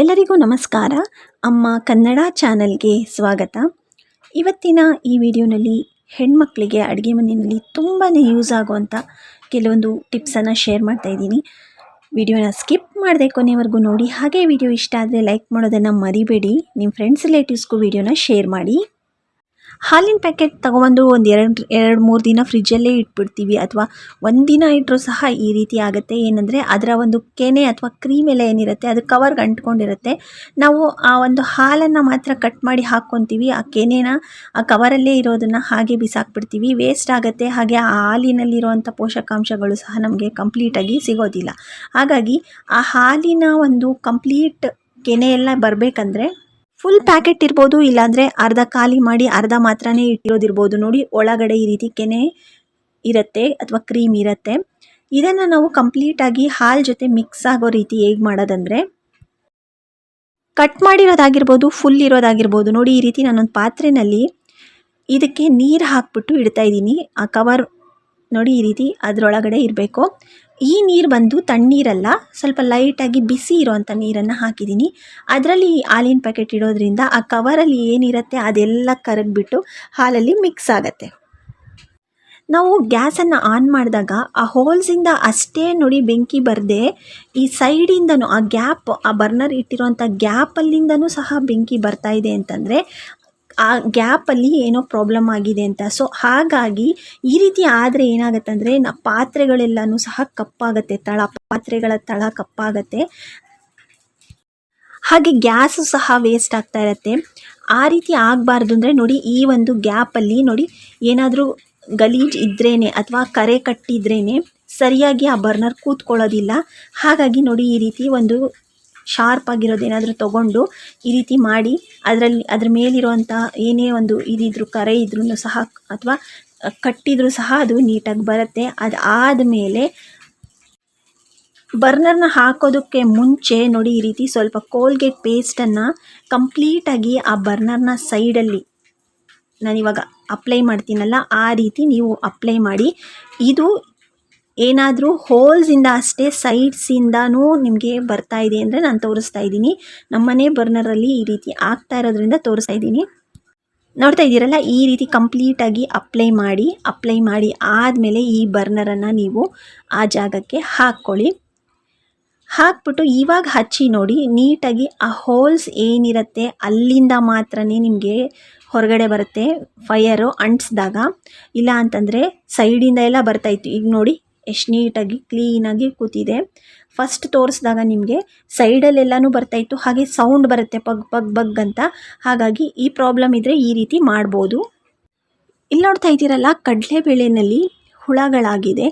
ಎಲ್ಲರಿಗೂ ನಮಸ್ಕಾರ. ಅಮ್ಮ ಕನ್ನಡ ಚಾನಲ್ಗೆ ಸ್ವಾಗತ. ಇವತ್ತಿನ ಈ ವಿಡಿಯೋನಲ್ಲಿ ಹೆಣ್ಮಕ್ಳಿಗೆ ಅಡುಗೆ ಮನೆಯಲ್ಲಿ ತುಂಬಾ ಯೂಸ್ ಆಗುವಂಥ ಕೆಲವೊಂದು ಟಿಪ್ಸನ್ನು ಶೇರ್ ಮಾಡ್ತಾ ಇದ್ದೀನಿ. ವಿಡಿಯೋನ ಸ್ಕಿಪ್ ಮಾಡದೆ ಕೊನೆವರೆಗೂ ನೋಡಿ. ಹಾಗೆ ವಿಡಿಯೋ ಇಷ್ಟ ಆದರೆ ಲೈಕ್ ಮಾಡೋದನ್ನು ಮರಿಬೇಡಿ. ನಿಮ್ಮ ಫ್ರೆಂಡ್ಸ್, ರಿಲೇಟಿವ್ಸ್ಗೂ ವಿಡಿಯೋನ ಶೇರ್ ಮಾಡಿ. ಹಾಲಿನ ಪ್ಯಾಕೆಟ್ ತಗೊಂಡು ಒಂದು ಎರಡು ಎರಡು, ಮೂರು ದಿನ ಫ್ರಿಜ್ಜಲ್ಲೇ ಇಟ್ಬಿಡ್ತೀವಿ ಅಥವಾ ಒಂದಿನ ದಿನ ಇಟ್ಟರೂ ಸಹ ಈ ರೀತಿ ಆಗುತ್ತೆ. ಏನಂದರೆ ಅದರ ಒಂದು ಕೆನೆ ಅಥವಾ ಕ್ರೀಮ್ ಎಲ್ಲ ಏನಿರುತ್ತೆ, ಅದು ಕವರ್ಗೆ ಅಂಟ್ಕೊಂಡಿರುತ್ತೆ. ನಾವು ಆ ಒಂದು ಹಾಲನ್ನು ಮಾತ್ರ ಕಟ್ ಮಾಡಿ ಹಾಕ್ಕೊತೀವಿ. ಆ ಕೆನೆನ ಆ ಕವರಲ್ಲೇ ಇರೋದನ್ನು ಹಾಗೆ ಬಿಸಾಕ್ಬಿಡ್ತೀವಿ. ವೇಸ್ಟ್ ಆಗುತ್ತೆ. ಹಾಗೆ ಆ ಹಾಲಿನಲ್ಲಿರುವಂಥ ಪೋಷಕಾಂಶಗಳು ಸಹ ನಮಗೆ ಕಂಪ್ಲೀಟಾಗಿ ಸಿಗೋದಿಲ್ಲ. ಹಾಗಾಗಿ ಆ ಹಾಲಿನ ಒಂದು ಕಂಪ್ಲೀಟ್ ಕೆನೆ ಎಲ್ಲ ಬರಬೇಕಂದ್ರೆ ಫುಲ್ ಪ್ಯಾಕೆಟ್ ಇರ್ಬೋದು, ಇಲ್ಲಾಂದರೆ ಅರ್ಧ ಖಾಲಿ ಮಾಡಿ ಅರ್ಧ ಮಾತ್ರನೇ ಇಟ್ಟಿರೋದಿರ್ಬೋದು. ನೋಡಿ, ಒಳಗಡೆ ಈ ರೀತಿ ಕೆನೆ ಇರುತ್ತೆ ಅಥವಾ ಕ್ರೀಮ್ ಇರುತ್ತೆ. ಇದನ್ನು ನಾವು ಕಂಪ್ಲೀಟಾಗಿ ಹಾಲು ಜೊತೆ ಮಿಕ್ಸ್ ಆಗೋ ರೀತಿ ಹೇಗೆ ಮಾಡೋದಂದರೆ ಕಟ್ ಮಾಡಿರೋದಾಗಿರ್ಬೋದು ಫುಲ್ ಇರೋದಾಗಿರ್ಬೋದು. ನೋಡಿ, ಈ ರೀತಿ ನಾನೊಂದು ಪಾತ್ರೆಯಲ್ಲಿ ಇದಕ್ಕೆ ನೀರು ಹಾಕ್ಬಿಟ್ಟು ಇಡ್ತಾ ಇದ್ದೀನಿ. ಆ ಕವರ್ ನೋಡಿ, ಈ ರೀತಿ ಅದರೊಳಗಡೆ ಇರಬೇಕು. ಈ ನೀರು ಬಂದು ತಣ್ಣೀರಲ್ಲ, ಸ್ವಲ್ಪ ಲೈಟಾಗಿ ಬಿಸಿ ಇರೋವಂಥ ನೀರನ್ನು ಹಾಕಿದ್ದೀನಿ ಅದರಲ್ಲಿ ಹಾಲಿನ ಪ್ಯಾಕೆಟ್ ಇಡೋದ್ರಿಂದ ಆ ಕವರಲ್ಲಿ ಏನಿರುತ್ತೆ ಅದೆಲ್ಲ ಕರಗಿಬಿಟ್ಟು ಹಾಲಲ್ಲಿ ಮಿಕ್ಸ್ ಆಗುತ್ತೆ. ನಾವು ಗ್ಯಾಸನ್ನು ಆನ್ ಮಾಡಿದಾಗ ಆ ಹೋಲ್ಸಿಂದ ಅಷ್ಟೇ ನೋಡಿ ಬೆಂಕಿ ಬರದೆ, ಈ ಸೈಡಿಂದನೂ ಆ ಗ್ಯಾಪ್ ಆ ಬರ್ನರ್ ಇಟ್ಟಿರೋಂಥ ಗ್ಯಾಪಲ್ಲಿಂದನೂ ಸಹ ಬೆಂಕಿ ಬರ್ತಾ ಇದೆ ಅಂತಂದರೆ ಆ ಗ್ಯಾಪಲ್ಲಿ ಏನೋ ಪ್ರಾಬ್ಲಮ್ ಆಗಿದೆ ಅಂತ. ಸೊ ಹಾಗಾಗಿ ಈ ರೀತಿ ಆದರೆ ಏನಾಗುತ್ತೆ ಅಂದರೆ ನ ಪಾತ್ರೆಗಳೆಲ್ಲನೂ ಸಹ ಕಪ್ಪಾಗತ್ತೆ, ತಳ, ಪಾತ್ರೆಗಳ ತಳ ಕಪ್ಪಾಗತ್ತೆ. ಹಾಗೆ ಗ್ಯಾಸು ಸಹ ವೇಸ್ಟ್ ಆಗ್ತಾ ಇರುತ್ತೆ. ಆ ರೀತಿ ಆಗಬಾರ್ದು ಅಂದರೆ ನೋಡಿ ಈ ಒಂದು ಗ್ಯಾಪಲ್ಲಿ ನೋಡಿ ಏನಾದರೂ ಗಲೀಜು ಇದ್ರೇ ಅಥವಾ ಕರೆ ಕಟ್ಟಿದ್ರೇ ಸರಿಯಾಗಿ ಆ ಬರ್ನರ್ ಕೂತ್ಕೊಳ್ಳೋದಿಲ್ಲ. ಹಾಗಾಗಿ ನೋಡಿ ಈ ರೀತಿ ಒಂದು ಶಾರ್ಪ್ ಆಗಿರೋದು ಏನಾದರೂ ತೊಗೊಂಡು ಈ ರೀತಿ ಮಾಡಿ, ಅದರಲ್ಲಿ, ಅದ್ರ ಮೇಲಿರುವಂಥ ಏನೇ ಒಂದು ಇದಿದ್ರು, ಕರೆ ಇದ್ರೂ ಸಹ, ಅಥವಾ ಕಟ್ಟಿದ್ರೂ ಸಹ ಅದು ನೀಟಾಗಿ ಬರುತ್ತೆ. ಅದು ಆದಮೇಲೆ ಬರ್ನರ್ನ ಹಾಕೋದಕ್ಕೆ ಮುಂಚೆ ನೋಡಿ ಈ ರೀತಿ ಸ್ವಲ್ಪ ಕೋಲ್ಗೇಟ್ ಪೇಸ್ಟನ್ನು ಕಂಪ್ಲೀಟಾಗಿ ಆ ಬರ್ನರ್ನ ಸೈಡಲ್ಲಿ ನಾನಿವಾಗ ಅಪ್ಲೈ ಮಾಡ್ತೀನಲ್ಲ, ಆ ರೀತಿ ನೀವು ಅಪ್ಲೈ ಮಾಡಿ, ಇದು ಏನಾದರೂ ಹೋಲ್ಸಿಂದ ಅಷ್ಟೇ ಸೈಡ್ಸಿಂದನೂ ನಿಮಗೆ ಬರ್ತಾ ಇದೆ ಅಂದರೆ ನಾನು ತೋರಿಸ್ತಾ ಇದ್ದೀನಿ. ನಮ್ಮನೆ ಬರ್ನರಲ್ಲಿ ಈ ರೀತಿ ಆಗ್ತಾ ಇರೋದ್ರಿಂದ ತೋರಿಸ್ತಾ ಇದ್ದೀನಿ. ನೋಡ್ತಾ ಇದ್ದೀರಲ್ಲ, ಈ ರೀತಿ ಕಂಪ್ಲೀಟಾಗಿ ಅಪ್ಲೈ ಮಾಡಿ ಅಪ್ಲೈ ಮಾಡಿ ಆದಮೇಲೆ ಈ ಬರ್ನರನ್ನು ನೀವು ಆ ಜಾಗಕ್ಕೆ ಹಾಕ್ಕೊಳ್ಳಿ. ಹಾಕ್ಬಿಟ್ಟು ಇವಾಗ ಹಚ್ಚಿ ನೋಡಿ, ನೀಟಾಗಿ ಆ ಹೋಲ್ಸ್ ಏನಿರುತ್ತೆ ಅಲ್ಲಿಂದ ಮಾತ್ರ ನಿಮಗೆ ಹೊರಗಡೆ ಬರುತ್ತೆ ಫೈಯರು ಅಂಟಿಸಿದಾಗ. ಇಲ್ಲ ಅಂತಂದರೆ ಸೈಡಿಂದ ಎಲ್ಲ ಬರ್ತಾಯಿತ್ತು ಈಗ ನೋಡಿ ಎಷ್ಟು ನೀಟಾಗಿ ಕ್ಲೀನಾಗಿ ಕೂತಿದೆ. ಫಸ್ಟ್ ತೋರಿಸಿದಾಗ ನಿಮಗೆ ಸೈಡಲ್ಲೆಲ್ಲನೂ ಬರ್ತಾಯಿತ್ತು ಹಾಗೆ ಸೌಂಡ್ ಬರುತ್ತೆ, ಪಗ್ ಪಗ್ ಬಗ್ ಅಂತ. ಹಾಗಾಗಿ ಈ ಪ್ರಾಬ್ಲಮ್ ಇದ್ದರೆ ಈ ರೀತಿ ಮಾಡ್ಬೋದು. ಇಲ್ಲಿ ನೋಡ್ತಾ ಇದ್ದೀರಲ್ಲ, ಕಡಲೆಬೇಳೆನಲ್ಲಿ ಹುಳಗಳಾಗಿದೆ.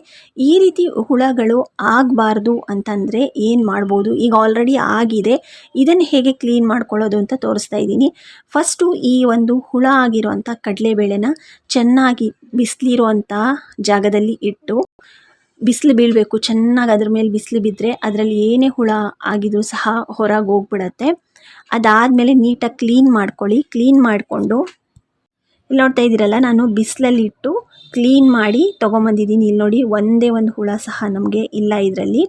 ಈ ರೀತಿ ಹುಳಗಳು ಆಗಬಾರ್ದು ಅಂತಂದರೆ ಏನು ಮಾಡ್ಬೋದು? ಈಗ ಆಲ್ರೆಡಿ ಆಗಿದೆ. ಇದನ್ನು ಹೇಗೆ ಕ್ಲೀನ್ ಮಾಡ್ಕೊಳ್ಳೋದು ಅಂತ ತೋರಿಸ್ತಾ ಇದ್ದೀನಿ. ಫಸ್ಟು ಈ ಒಂದು ಹುಳ ಆಗಿರುವಂಥ ಕಡಲೆಬೇಳೆನ ಚೆನ್ನಾಗಿ ಬಿಸಿಲಿರುವಂಥ ಜಾಗದಲ್ಲಿ ಇಟ್ಟು ಬಿಸಿಲು ಬೀಳಬೇಕು, ಚೆನ್ನಾಗಿ ಅದ್ರ ಮೇಲೆ ಬಿಸಿಲು ಬಿದ್ದರೆ ಅದರಲ್ಲಿ ಏನೇ ಹುಳ ಆಗಿದ್ರೂ ಸಹ ಹೊರಗೆ ಹೋಗ್ಬಿಡತ್ತೆ. ಅದಾದಮೇಲೆ ನೀಟಾಗಿ ಕ್ಲೀನ್ ಮಾಡ್ಕೊಳ್ಳಿ. ಕ್ಲೀನ್ ಮಾಡಿಕೊಂಡು, ಇಲ್ಲಿ ನೋಡ್ತಾ ಇದ್ದೀರಲ್ಲ, ನಾನು ಬಿಸಿಲಲ್ಲಿ ಇಟ್ಟು ಕ್ಲೀನ್ ಮಾಡಿ ತೊಗೊಂಬಂದಿದ್ದೀನಿ. ಇಲ್ಲಿ ನೋಡಿ, ಒಂದೇ ಒಂದು ಹುಳ ಸಹ ನಮಗೆ ಇಲ್ಲ ಇದರಲ್ಲಿ.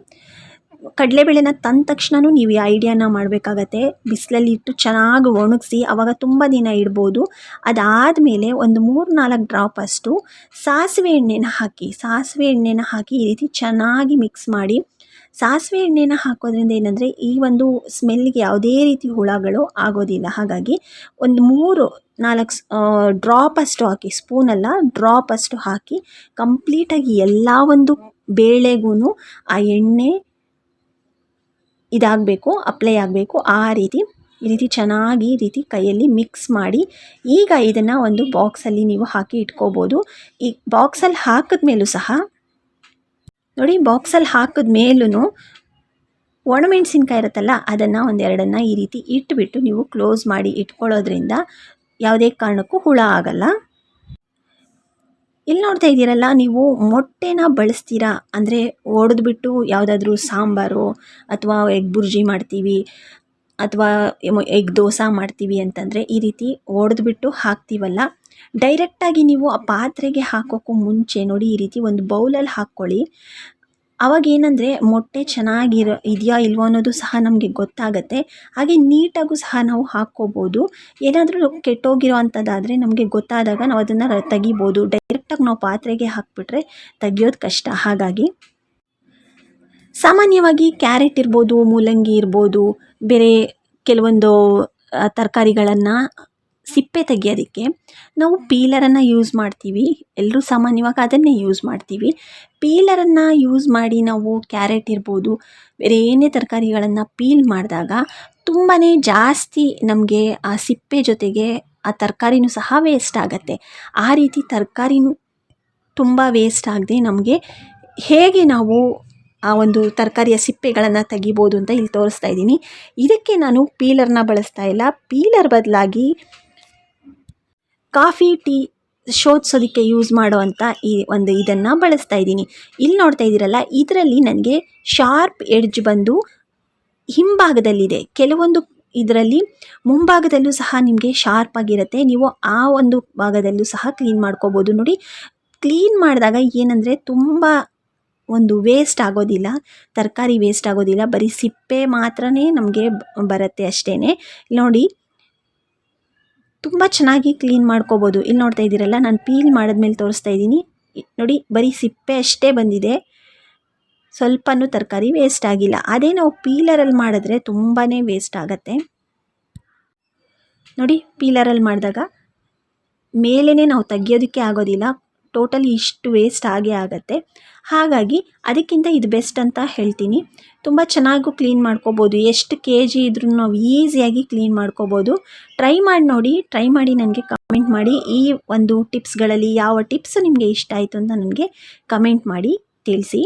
ಕಡಲೆಬೇಳೆನ ತಂದ ತಕ್ಷಣವೂ ನೀವು ಈ ಐಡಿಯಾನ ಮಾಡಬೇಕಾಗತ್ತೆ. ಬಿಸಿಲಲ್ಲಿ ಇಟ್ಟು ಚೆನ್ನಾಗಿ ಒಣಗಿಸಿ ಅವಾಗ ತುಂಬ ದಿನ ಇಡ್ಬೋದು. ಅದಾದಮೇಲೆ ಒಂದು ಮೂರು ನಾಲ್ಕು ಡ್ರಾಪ್ ಅಷ್ಟು ಸಾಸಿವೆ ಎಣ್ಣೆನ ಹಾಕಿ, ಸಾಸಿವೆ ಎಣ್ಣೆನ ಹಾಕಿ ಈ ರೀತಿ ಚೆನ್ನಾಗಿ ಮಿಕ್ಸ್ ಮಾಡಿ. ಸಾಸಿವೆ ಎಣ್ಣೆನ ಹಾಕೋದ್ರಿಂದ ಏನಂದರೆ ಈ ಒಂದು ಸ್ಮೆಲ್ಗೆ ಯಾವುದೇ ರೀತಿ ಹುಳಗಳು ಆಗೋದಿಲ್ಲ. ಹಾಗಾಗಿ ಒಂದು ಮೂರು ನಾಲ್ಕು ಡ್ರಾಪ್ ಅಷ್ಟು ಹಾಕಿ ಸ್ಪೂನಲ್ಲ ಡ್ರಾಪಷ್ಟು ಹಾಕಿ ಕಂಪ್ಲೀಟಾಗಿ ಎಲ್ಲ ಒಂದು ಬೇಳೆಗೂ ಆ ಎಣ್ಣೆ ಇದಾಗಬೇಕು ಅಪ್ಲೈ ಆಗಬೇಕು, ಆ ರೀತಿ, ಈ ರೀತಿ ಚೆನ್ನಾಗಿ ಈ ರೀತಿ ಕೈಯಲ್ಲಿ ಮಿಕ್ಸ್ ಮಾಡಿ, ಈಗ ಇದನ್ನು ಒಂದು ಬಾಕ್ಸಲ್ಲಿ ನೀವು ಹಾಕಿ ಇಟ್ಕೋಬೋದು. ಈ ಬಾಕ್ಸಲ್ಲಿ ಹಾಕಿದ ಮೇಲೂ ಸಹ, ನೋಡಿ ಬಾಕ್ಸಲ್ಲಿ ಹಾಕಿದ ಮೇಲೂ ಒಣಮೆಣಸಿನ್ಕಾಯಿ ಇರುತ್ತಲ್ಲ, ಅದನ್ನು ಒಂದೆರಡನ್ನು ಈ ರೀತಿ ಇಟ್ಬಿಟ್ಟು ನೀವು ಕ್ಲೋಸ್ ಮಾಡಿ ಇಟ್ಕೊಳ್ಳೋದ್ರಿಂದ ಯಾವುದೇ ಕಾರಣಕ್ಕೂ ಹುಳ ಆಗಲ್ಲ. ಇಲ್ಲಿ ನೋಡ್ತಾ ಇದ್ದೀರಲ್ಲ, ನೀವು ಮೊಟ್ಟೆನ ಬಳಸ್ತೀರಾ? ಅಂದರೆ ಒಡೆದ್ಬಿಟ್ಟು ಯಾವುದಾದ್ರೂ ಸಾಂಬಾರು ಅಥವಾ ಎಗ್ ಬುರ್ಜಿ ಮಾಡ್ತೀವಿ ಅಥವಾ ಎಗ್ ದೋಸೆ ಮಾಡ್ತೀವಿ ಅಂತಂದರೆ ಈ ರೀತಿ ಒಡೆದ್ಬಿಟ್ಟು ಹಾಕ್ತೀವಲ್ಲ. ಡೈರೆಕ್ಟಾಗಿ ನೀವು ಆ ಪಾತ್ರೆಗೆ ಹಾಕೋಕ್ಕೂ ಮುಂಚೆ ನೋಡಿ ಈ ರೀತಿ ಒಂದು ಬೌಲಲ್ಲಿ ಹಾಕ್ಕೊಳ್ಳಿ. ಅವಾಗ ಏನಂದರೆ ಮೊಟ್ಟೆ ಚೆನ್ನಾಗಿರೋ ಇದೆಯಾ ಇಲ್ವೋ ಅನ್ನೋದು ಸಹ ನಮಗೆ ಗೊತ್ತಾಗುತ್ತೆ. ಹಾಗೆ ನೀಟಾಗೂ ಸಹ ನಾವು ಹಾಕ್ಕೋಬೋದು. ಏನಾದರೂ ಕೆಟ್ಟೋಗಿರೋ ಅಂಥದ್ದಾದರೆ ನಮಗೆ ಗೊತ್ತಾದಾಗ ನಾವು ಅದನ್ನು ತೆಗಿಬೋದು. ಡೈರೆಕ್ಟಾಗಿ ನಾವು ಪಾತ್ರೆಗೆ ಹಾಕಿಬಿಟ್ರೆ ತೆಗಿಯೋದು ಕಷ್ಟ. ಹಾಗಾಗಿ ಸಾಮಾನ್ಯವಾಗಿ ಕ್ಯಾರೆಟ್ ಇರ್ಬೋದು, ಮೂಲಂಗಿ ಇರ್ಬೋದು, ಬೇರೆ ಕೆಲವೊಂದು ತರಕಾರಿಗಳನ್ನು ಸಿಪ್ಪೆ ತೆಗಿಯೋದಕ್ಕೆ ನಾವು ಪೀಲರನ್ನು ಯೂಸ್ ಮಾಡ್ತೀವಿ. ಎಲ್ಲರೂ ಸಾಮಾನ್ಯವಾಗಿ ಅದನ್ನೇ ಯೂಸ್ ಮಾಡ್ತೀವಿ. ಪೀಲರನ್ನು ಯೂಸ್ ಮಾಡಿ ನಾವು ಕ್ಯಾರೆಟ್ ಇರ್ಬೋದು, ಬೇರೆ ಏನೇ ತರಕಾರಿಗಳನ್ನು ಪೀಲ್ ಮಾಡಿದಾಗ ತುಂಬಾ ಜಾಸ್ತಿ ನಮಗೆ ಆ ಸಿಪ್ಪೆ ಜೊತೆಗೆ ಆ ತರಕಾರಿನೂ ಸಹ ವೇಸ್ಟ್ ಆಗುತ್ತೆ. ಆ ರೀತಿ ತರಕಾರಿನೂ ತುಂಬ ವೇಸ್ಟ್ ಆಗದೆ ನಮಗೆ ಹೇಗೆ ನಾವು ಆ ಒಂದು ತರಕಾರಿಯ ಸಿಪ್ಪೆಗಳನ್ನು ತೆಗಿಬೋದು ಅಂತ ಇಲ್ಲಿ ತೋರಿಸ್ತಾ ಇದ್ದೀನಿ. ಇದಕ್ಕೆ ನಾನು ಪೀಲರ್ನ ಬಳಸ್ತಾ ಇಲ್ಲ. ಪೀಲರ್ ಬದಲಾಗಿ ಕಾಫಿ, ಟೀ ಶೋಧಿಸೋದಕ್ಕೆ ಯೂಸ್ ಮಾಡುವಂಥ ಈ ಒಂದು ಇದನ್ನು ಬಳಸ್ತಾ ಇದ್ದೀನಿ. ಇಲ್ಲಿ ನೋಡ್ತಾ ಇದ್ದೀರಲ್ಲ, ಇದರಲ್ಲಿ ನನಗೆ ಶಾರ್ಪ್ ಎಡ್ಜ್ ಬಂದು ಹಿಂಭಾಗದಲ್ಲಿದೆ. ಕೆಲವೊಂದು ಇದರಲ್ಲಿ ಮುಂಭಾಗದಲ್ಲೂ ಸಹ ನಿಮಗೆ ಶಾರ್ಪ್ ಆಗಿರುತ್ತೆ. ನೀವು ಆ ಒಂದು ಭಾಗದಲ್ಲೂ ಸಹ ಕ್ಲೀನ್ ಮಾಡ್ಕೋಬೋದು. ನೋಡಿ ಕ್ಲೀನ್ ಮಾಡಿದಾಗ ಏನಂದರೆ ತುಂಬ ಒಂದು ವೇಸ್ಟ್ ಆಗೋದಿಲ್ಲ, ತರಕಾರಿ ವೇಸ್ಟ್ ಆಗೋದಿಲ್ಲ. ಬರೀ ಸಿಪ್ಪೆ ಮಾತ್ರನೇ ನಮಗೆ ಬರುತ್ತೆ ಅಷ್ಟೇ ನೋಡಿ ತುಂಬ ಚೆನ್ನಾಗಿ ಕ್ಲೀನ್ ಮಾಡ್ಕೋಬೋದು. ಇಲ್ಲಿ ನೋಡ್ತಾ ಇದ್ದೀರಲ್ಲ, ನಾನು ಪೀಲ್ ಮಾಡಿದ್ಮೇಲೆ ತೋರಿಸ್ತಾ ಇದ್ದೀನಿ. ನೋಡಿ, ಬರೀ ಸಿಪ್ಪೆ ಅಷ್ಟೇ ಬಂದಿದೆ. ಸ್ವಲ್ಪನೂ ತರಕಾರಿ ವೇಸ್ಟ್ ಆಗಿಲ್ಲ. ಅದೇ ನಾವು ಪೀಲರಲ್ಲಿ ಮಾಡಿದ್ರೆ ತುಂಬಾ ವೇಸ್ಟ್ ಆಗುತ್ತೆ. ನೋಡಿ ಪೀಲರಲ್ಲಿ ಮಾಡಿದಾಗ ಮೇಲೇ ನಾವು ತೆಗಿಯೋದಕ್ಕೆ ಆಗೋದಿಲ್ಲ. ಟೋಟಲಿ ಇಷ್ಟು ವೇಸ್ಟ್ ಆಗೇ ಆಗುತ್ತೆ. ಹಾಗಾಗಿ ಅದಕ್ಕಿಂತ ಇದು ಬೆಸ್ಟ್ ಅಂತ ಹೇಳ್ತೀನಿ. ತುಂಬ ಚೆನ್ನಾಗೂ ಕ್ಲೀನ್ ಮಾಡ್ಕೋಬೋದು. ಎಷ್ಟು ಕೆ ಜಿ ಇದ್ರೂ ನಾವು ಈಸಿಯಾಗಿ ಕ್ಲೀನ್ ಮಾಡ್ಕೋಬೋದು. ಟ್ರೈ ಮಾಡಿ ನೋಡಿ, ಟ್ರೈ ಮಾಡಿ ನನಗೆ ಕಮೆಂಟ್ ಮಾಡಿ. ಈ ಒಂದು ಟಿಪ್ಸ್ಗಳಲ್ಲಿ ಯಾವ ಟಿಪ್ಸ್ ನಿಮಗೆ ಇಷ್ಟ ಆಯಿತು ಅಂತ ನನಗೆ ಕಮೆಂಟ್ ಮಾಡಿ, ತಿಳಿಸಿ.